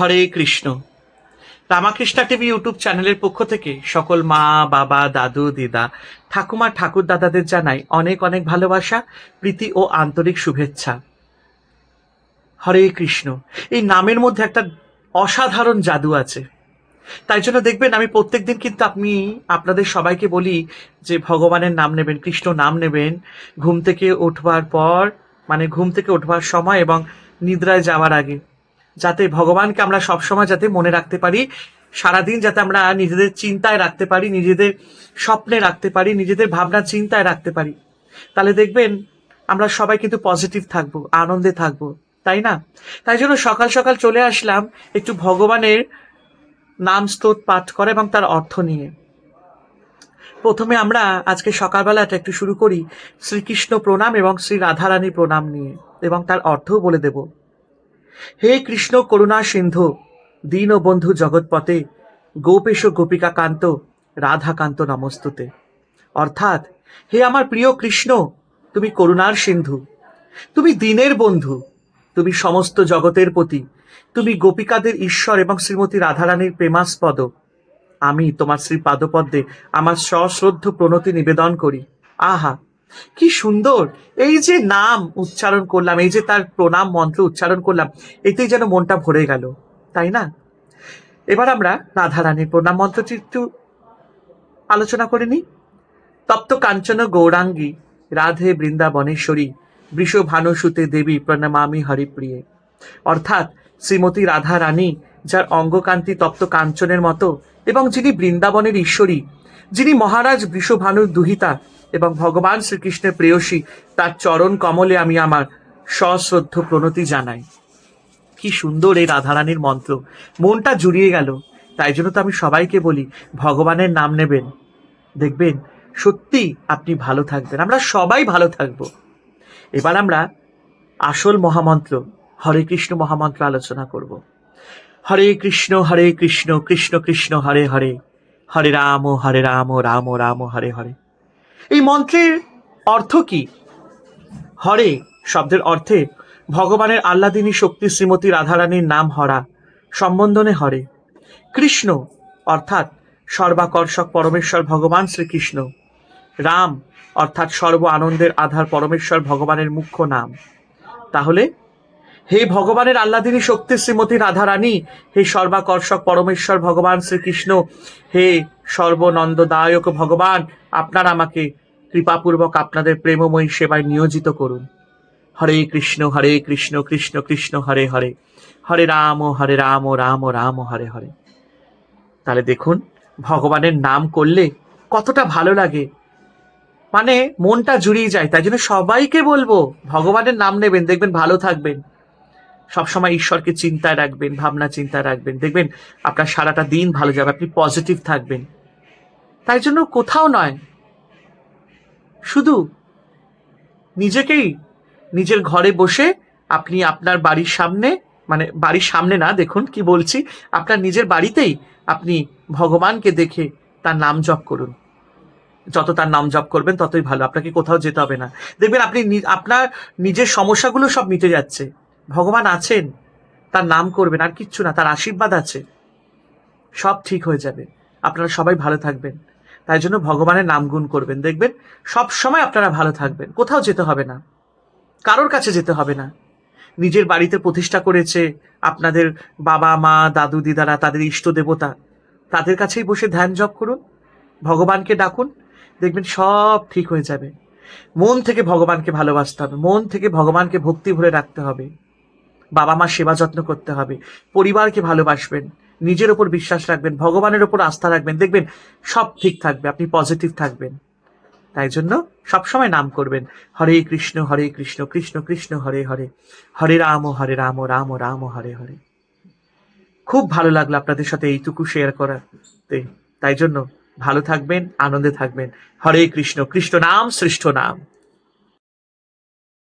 হরে Krishna. Ramakrishna TV YouTube চ্যানেলের পক্ষ থেকে সকল মা, বাবা, দাদু, দিদা, ঠাকুমা, ঠাকুর দাদাদের জানাই অনেক অনেক ভালোবাসা, প্রীতি ও আন্তরিক শুভেচ্ছা। হরে কৃষ্ণ। এই নামের মধ্যে একটা অসাধারণ জাদু আছে। তাই জন্য দেখবেন আমি প্রত্যেকদিন কিন্তু আপনি, আপনাদের সবাইকে বলি যে ভগবানের নাম নেবেন, কৃষ্ণ নাম নেবেন, ঘুম থেকে উঠবার পর মানে ঘুম থেকে উঠবার সময় এবং নিদ্রায় যাওয়ার আগে। যাতে ভগবানকে আমরা সবসময় যাতে মনে রাখতে পারি, সারাদিন যাতে আমরা নিজেদের চিন্তায় রাখতে পারি, নিজেদের স্বপ্নে রাখতে পারি, নিজেদের ভাবনা চিন্তায় রাখতে পারি। তাহলে দেখবেন, আমরা সবাই কিন্তু পজিটিভ থাকব, আনন্দে থাকব, তাই না? তাই জন্য সকাল সকাল চলে আসলাম একটু ভগবানের নাম স্তোত পাঠ করা এবং তার অর্থ নিয়ে। প্রথমে আমরা আজকে সকালবেলাটা একটু শুরু করি শ্রীকৃষ্ণ প্রণাম এবং শ্রী রাধারানী প্রণাম নিয়ে এবং তার অর্থও বলে দেব। হে কৃষ্ণ করুণা সিন্ধু দীন ও বন্ধু জগৎপতে গোপেশ গোপিকা কান্ত রাধাকান্ত নমস্তুতে। অর্থাৎ, হে আমার প্রিয় কৃষ্ণ, তুমি করুণার সিন্ধু, তুমি দিনের বন্ধু, তুমি সমস্ত জগতের প্রতি, তুমি গোপিকাদের ঈশ্বর এবং শ্রীমতী রাধারানীর প্রেমাস্পদ। আমি তোমার শ্রী পাদপদ্মে আমার সশ্রদ্ধ প্রণতি নিবেদন করি। আহা কি সুন্দর। এই যে নাম উচ্চারণ করলাম, এই যে তার প্রণাম মন্ত্র উচ্চারণ করলাম, এতেই যেন মনটা ভরে গেল, তাই না? এবার আমরা রাধারানীর প্রণাম মন্ত্রটি একটু আলোচনা করে নিই। তপ্ত কাঞ্চন গৌরাঙ্গী, রাধে বৃন্দাবনেশ্বরী, বৃষভানুসুতে দেবী, প্রণমামি হরিপ্রিয়ে। অর্থাৎ শ্রীমতী রাধা রানী যার অঙ্গকান্তি তপ্ত কাঞ্চনের মতো এবং যিনি বৃন্দাবনের ঈশ্বরী, যিনি মহারাজ বৃষভানুর দুহিতা এবং ভগবান শ্রীকৃষ্ণের প্রেয়সী, তার চরণ কমলে আমি আমার সশ্রদ্ধ প্রণতি জানাই। কি সুন্দর এই রাধারানীর মন্ত্র। মনটা জুড়িয়ে গেল। তাই জন্য তো আমি সবাইকে বলি, ভগবানের নাম নেবেন। দেখবেন, সত্যি আপনি ভালো থাকবেন। আমরা সবাই ভালো থাকব। এবার আমরা আসল মহামন্ত্র, হরে কৃষ্ণ মহামন্ত্র আলোচনা করব। হরে কৃষ্ণ হরে কৃষ্ণ কৃষ্ণ কৃষ্ণ, হরে হরে। হরে রাম হরে রাম রাম রাম, হরে হরে। এই মন্ত্রের অর্থ কি? হরে শব্দের অর্থে ভগবানের আহ্লাদিনী শক্তি শ্রীমতী রাধারানীর নাম হরা, সম্বন্ধনে হরে। কৃষ্ণ অর্থাৎ সর্বাকর্ষক পরমেশ্বর ভগবান শ্রীকৃষ্ণ। রাম অর্থাৎ সর্ব আনন্দের আধার পরমেশ্বর ভগবানের মুখ্য নাম। তাহলে হে ভগবানের আহ্লাদিনী শক্তি, শ্রীমতী রাধারানী, হে সর্বাকর্ষক পরমেশ্বর ভগবান শ্রীকৃষ্ণ, হে সর্বনন্দদায়ক ভগবান, আপনারা আমাকে কৃপাপূর্বক আপনাদের প্রেমময়ী সেবায় নিয়োজিত করুন। হরে কৃষ্ণ হরে কৃষ্ণ কৃষ্ণ কৃষ্ণ, হরে হরে। হরে রাম হরে রাম রাম রাম, হরে হরে। তাহলে দেখুন, ভগবানের নাম করলে কতটা ভালো লাগে। মানে মনটা জুড়িয়ে যায়, তাই জন্য সবাইকে বলব, ভগবানের নাম নেবেন, দেখবেন ভালো থাকবেন। সবসময় ঈশ্বরকে চিন্তায় রাখবেন, ভাবনা চিন্তায় রাখবেন। দেখবেন, আপনার সারাটা দিন ভালো যাবে, আপনি পজিটিভ থাকবেন। তাই জন্য কোথাও নয়। শুধু নিজেকেই, নিজের ঘরে বসে আপনি আপনার বাড়ির সামনে মানে বাড়ির সামনে না, দেখুন কি বলছি, আপনার নিজের বাড়িতেই আপনি ভগবানকে দেখে তার নাম জপ করুন। যত তার নাম জপ করবেন, ততই ভালো, আপনাকে কোথাও যেতে হবে না। দেখবেন, আপনি আপনার নিজের সমস্যাগুলো সব মিটে যাচ্ছে। ভগবান আছেন, তার নাম করবেন, আর কিচ্ছু না, তার আশীর্বাদ আছে। সব ঠিক হয়ে যাবে। আপনারা সবাই ভালো থাকবেন। তাই জন্য ভগবানের নাম গুণ করবেন। দেখবেন, সব সময় আপনারা ভালো থাকবেন। কোথাও যেতে হবে না। কারোর কাছে যেতে হবে না। নিজের বাড়িতে প্রতিষ্ঠা করেছে আপনাদের বাবা, মা, দাদু, দিদারা, তাদের ইষ্ট দেবতা। তাদের কাছেই বসে ধ্যান জপ করুন। ভগবানকে ডাকুন। দেখবেন সব ঠিক হয়ে যাবে। মন থেকে ভগবানকে ভালোবাসতে হবে। মন থেকে ভগবানকে ভক্তি ভরে রাখতে হবে। বাবা মা সেবা যত্ন করতে হবে। পরিবারকে ভালোবাসবেন, নিজের ওপর বিশ্বাস রাখবেন, ভগবানের ওপর আস্থা রাখবেন। দেখবেন, সব ঠিক থাকবে, আপনি পজিটিভ থাকবেন। তাই জন্য সবসময় নাম করবেন, হরে কৃষ্ণ হরে কৃষ্ণ কৃষ্ণ কৃষ্ণ, হরে হরে হরে রাম হরে রাম রাম রাম, হরে হরে। খুব ভালো লাগল আপনাদের সাথে এইটুকু শেয়ার করাতে। তাই জন্য ভালো থাকবেন, আনন্দে থাকবেন। হরে কৃষ্ণ কৃষ্ণ নাম, শ্রেষ্ঠ নাম।